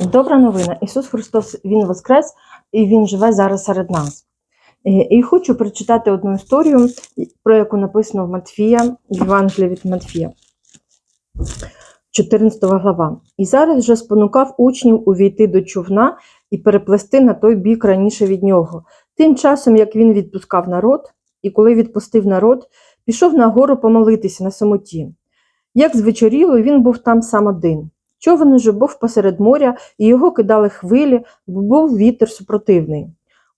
Добра новина. Ісус Христос Він Воскрес і Він живе зараз серед нас. Е, І хочу прочитати одну історію, про яку написано в Матфія, Євангелії від Матфія, 14 глава. І зараз вже спонукав учнів увійти до човна і переплести на той бік раніше від нього. Тим часом, як він відпускав народ, і коли відпустив народ, пішов на гору помолитися на самоті. Як звечоріло, він був там сам один. Човен уже був посеред моря, і його кидали хвилі, бо був вітер супротивний.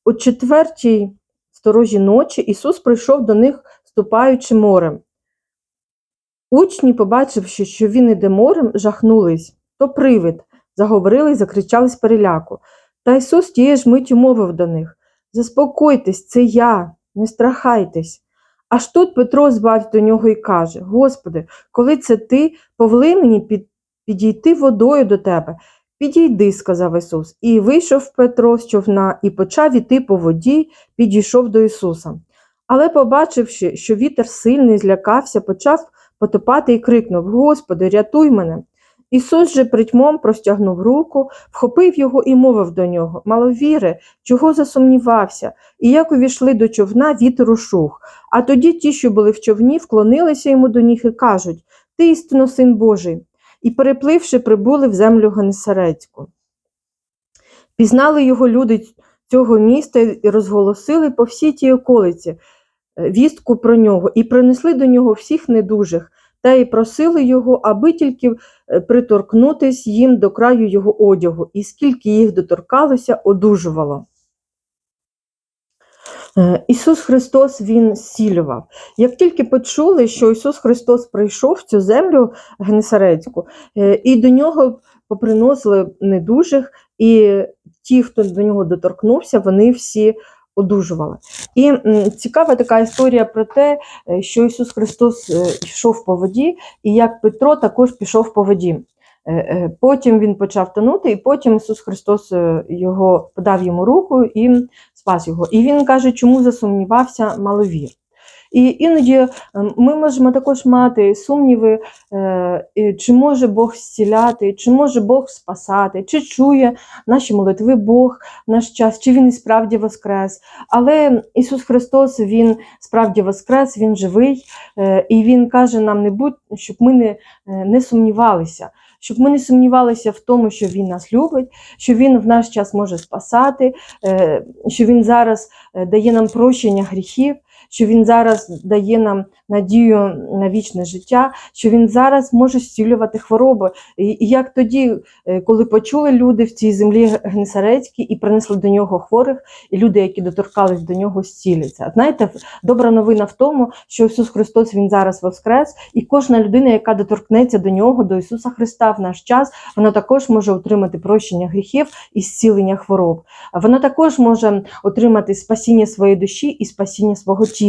О четвертій сторожі ночі Ісус прийшов до них, ступаючи морем. Учні, побачивши, що він іде морем, жахнулись. То привид, заговорили й закричали з переляку. Та Ісус тієї ж миттю мовив до них Заспокойтесь, це я, не страхайтесь. Аж тут Петро збавив до нього і каже: Господи, коли це ти, повели мені під, підійти водою до тебе. Підійди, сказав Ісус. І вийшов Петро з човна і почав іти по воді, підійшов до Ісуса. Але, побачивши, що вітер сильний, злякався, почав потопати і крикнув: Господи, рятуй мене. Ісус же притьмом простягнув руку, вхопив його і мовив до нього: Маловіре, чого засумнівався? І як увійшли до човна, вітер ушух. А тоді ті, що були в човні, вклонилися йому до ніг і кажуть: Ти істинно син Божий. І, перепливши, прибули в землю Генесарецьку. Пізнали його люди цього міста і розголосили по всій тій околиці е, вістку про нього, і принесли до нього всіх недужих, та й просили його, аби тільки е, приторкнутись їм до краю його одягу, і скільки їх доторкалося, одужувало. Е, Ісус Христос Він зцілював. Як тільки почули, що Ісус Христос прийшов в цю землю Генесарецьку, е, і до нього поприносили недужих, і ті, хто до нього доторкнувся, вони всі одужували. І цікава така історія про те, е, що Ісус Христос йшов по воді, і як Петро також пішов по воді. Потім він почав тонути, і потім Ісус Христос його подав йому руку і спас його. І він каже, чому засумнівався маловір. І іноді е, ми можемо також мати сумніви, е, чи може Бог зціляти, чи може Бог спасати, чи чує наші молитви Бог наш час, чи Він і справді воскрес. Але Ісус Христос, Він справді воскрес, Він живий, е, і Він каже нам, не будь, щоб ми не, е, не сумнівалися. Щоб ми не сумнівалися в тому, що він нас любить, що він в наш час може спасати, е, що він зараз е, дає нам прощення гріхів, що він зараз дає нам надію на вічне життя, що він зараз може зцілювати хвороби. І, як тоді, е, коли почули люди в цій землі Гнесарецькій і принесли до нього хворих, і люди, які доторкались до нього, зціляться. Знаєте, добра новина в тому, що Ісус Христос Він зараз воскрес, і кожна людина, яка доторкнеться до нього, до Ісуса Христа в наш час, вона також може отримати прощення гріхів і зцілення хвороб. Вона також може отримати спасіння своєї душі і спасіння свого тіла.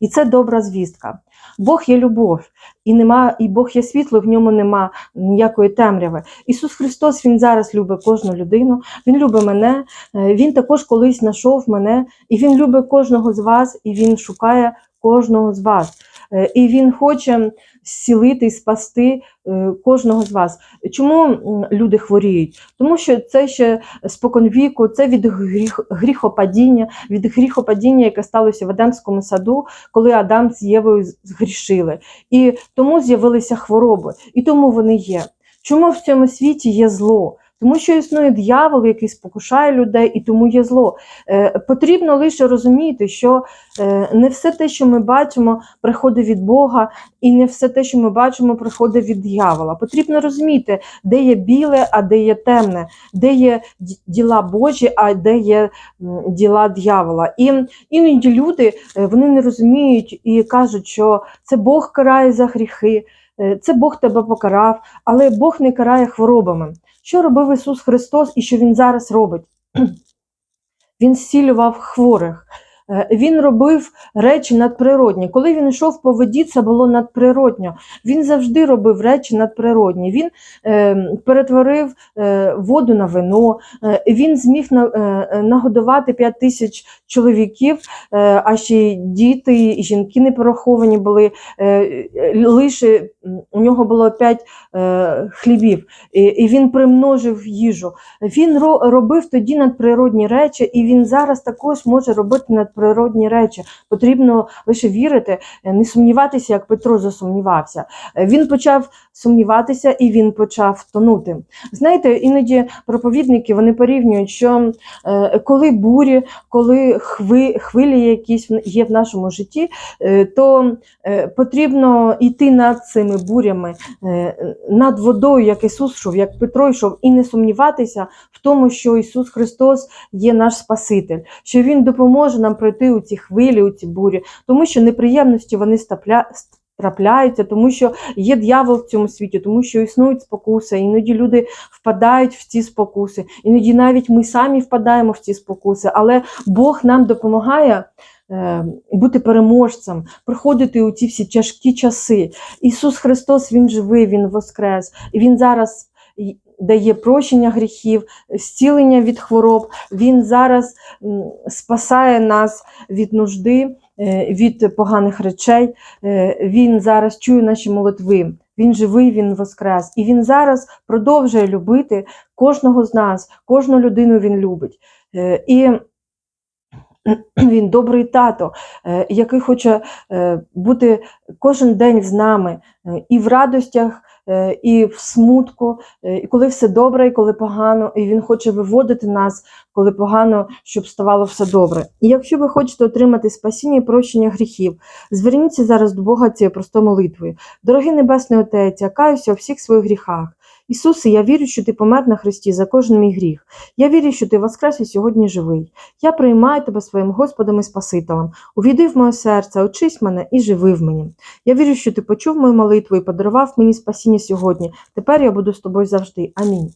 І це добра звістка. Бог є любов, і нема, і Бог є світло, в ньому нема ніякої темряви. Ісус Христос Він зараз любить кожну людину, Він любить мене, е, Він також колись знайшов мене, і Він любить кожного з вас, і Він шукає кожного з вас. Е, І Він хоче зцілити і спасти е, кожного з вас. Чому люди хворіють? Тому що це ще споконвіку, це від гріх, гріхопадіння, від гріхопадіння, яке сталося в Едемському саду, коли Адам з Євою згрішили. І тому з'явилися хвороби, і тому вони є. Чому в цьому світі є зло? Тому що існує дьявол, який спокушає людей, і тому є зло. Е, потрібно лише розуміти, що е, не все те, що ми бачимо, приходить від Бога, і не все те, що ми бачимо, приходить від дьявола. Потрібно розуміти, де є біле, а де є темне, де є діла Божі, а де є діла дьявола. І іноді люди е, вони не розуміють і кажуть, що це Бог карає за гріхи, це Бог тебе покарав, але Бог не карає хворобами. Що робив Ісус Христос і що Він зараз робить? Він зцілював хворих. Е, Він робив речі надприродні. Коли він йшов по воді, це було надприродньо. Він завжди робив речі надприродні. Він е, перетворив е, воду на вино, він зміг на, нагодувати 5 тисяч чоловіків, а ще й діти, і жінки не пораховані були. Лише у нього було 5 е, хлібів, і, він примножив їжу. Він ро- робив тоді надприродні речі, і він зараз також може робити надприродні речі. Потрібно лише вірити, е, не сумніватися, як Петро засумнівався. Е, Він почав сумніватися і він почав тонути. Знаєте, іноді проповідники вони порівнюють, що е, коли бурі, коли хви, хвилі якісь є в нашому житті, то потрібно йти над цими бурями, над водою, як Ісус йшов, як Петро йшов, і не сумніватися в тому, що Ісус Христос є наш Спаситель, що Він допоможе нам пройти у ці хвилі, у ці бурі, тому що неприємності вони стапля... трапляються, тому що є дьявол в цьому світі, тому що існують спокуси. Іноді люди впадають в ці спокуси, іноді навіть ми самі впадаємо в ці спокуси, але Бог нам допомагає. е, Бути переможцем, проходити у ці всі тяжкі часи. Ісус Христос, Він живий, Він воскрес, і Він зараз дає прощення гріхів, зцілення від хвороб. Він зараз спасає нас від нужди, е, від поганих речей. Е, Він зараз чує наші молитви. Він живий, він воскрес. І він зараз продовжує любити кожного з нас, кожну людину він любить. Е, І він добрий тато, який хоче бути кожен день з нами і в радостях, і в смутку, е, і коли все добре, і коли погано, і він хоче виводити нас, коли погано, щоб ставало все добре. І якщо ви хочете отримати спасіння і прощення гріхів, зверніться зараз до Бога цією простою молитвою. Дорогий Небесний Отець, я каюся у всіх своїх гріхах. Ісусе, я вірю, що ти помер на Христі за кожен мій гріх. Я вірю, що ти воскрес і сьогодні живий. Я приймаю тебе своїм Господом і Спасителем. Увійди в моє серце, очись мене і живи в мені. Я вірю, що ти почув мою молитву і подарував мені спасіння сьогодні. Тепер я буду з тобою завжди. Амінь.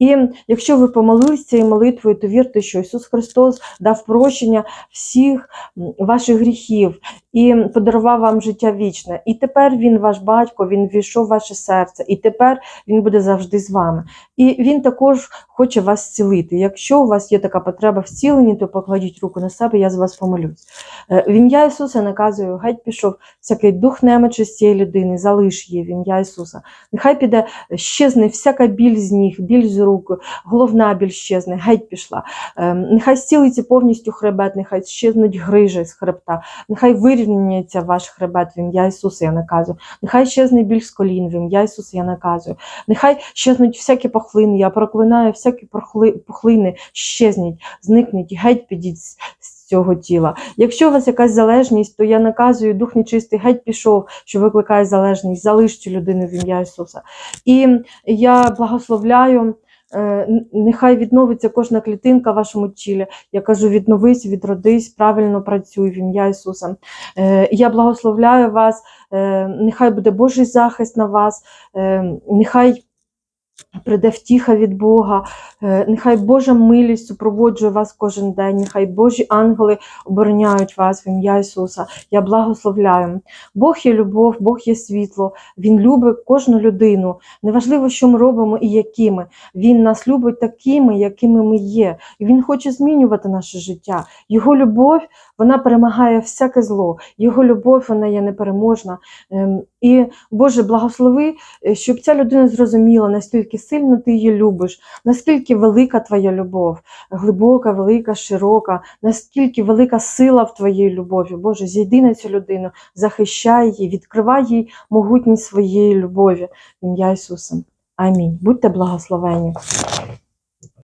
І якщо ви помолились цією молитвою, то вірте, що Ісус Христос дав прощення всіх ваших гріхів і подарував вам життя вічне. І тепер Він ваш батько, Він ввійшов в ваше серце, і тепер Він буде завжди з вами. І Він також хоче вас зцілити. Якщо у вас є така потреба в зціленні, то покладіть руку на себе, я з вас помолюсь. Е, В ім'я Ісуса наказую, геть пішов всякий дух немочі з цієї людини, залиш її в ім'я Ісуса. Нехай піде, щезне всяка біль з ніг, біль з головна біль щезне, геть пішла. Е, Нехай зцілиться повністю хребет, нехай щезнуть грижі з хребта, нехай вирівняється ваш хребет в ім'я Ісуса, я наказую. Нехай щезне біль з колін в ім'я Ісуса, я наказую. Нехай щезнуть всякі похлини, я проклинаю всякі пухлини, щезніть, зникніть, геть підіть з цього тіла. Якщо у вас якась залежність, то я наказую, дух нечистий геть пішов, що викликає залежність, залиш цю людину в ім'я Ісуса. І я благословляю. Е, Нехай відновиться кожна клітинка в вашому тілі. Я кажу, відновись, відродись, правильно працюй в ім'я Ісуса. Е, Я благословляю вас, е, нехай буде Божий захист на вас, нехай прийде втіха від Бога, е, нехай Божа милість супроводжує вас кожен день, нехай Божі ангели обороняють вас в ім'я Ісуса. Я благословляю. Бог є любов, Бог є світло, Він любить кожну людину. Неважливо, що ми робимо і якими. Він нас любить такими, якими ми є. І Він хоче змінювати наше життя. Його любов вона перемагає всяке зло. Його любов вона є непереможна. І Боже, благослови, е, щоб ця людина зрозуміла, наскільки сильно ти її любиш, наскільки велика твоя любов, глибока, велика, широка, наскільки велика сила в твоїй любові. Боже, зійди на цю людину, захищай її, відкривай їй могутність своєї любові. В ім'я Ісуса. Амінь. Будьте благословені.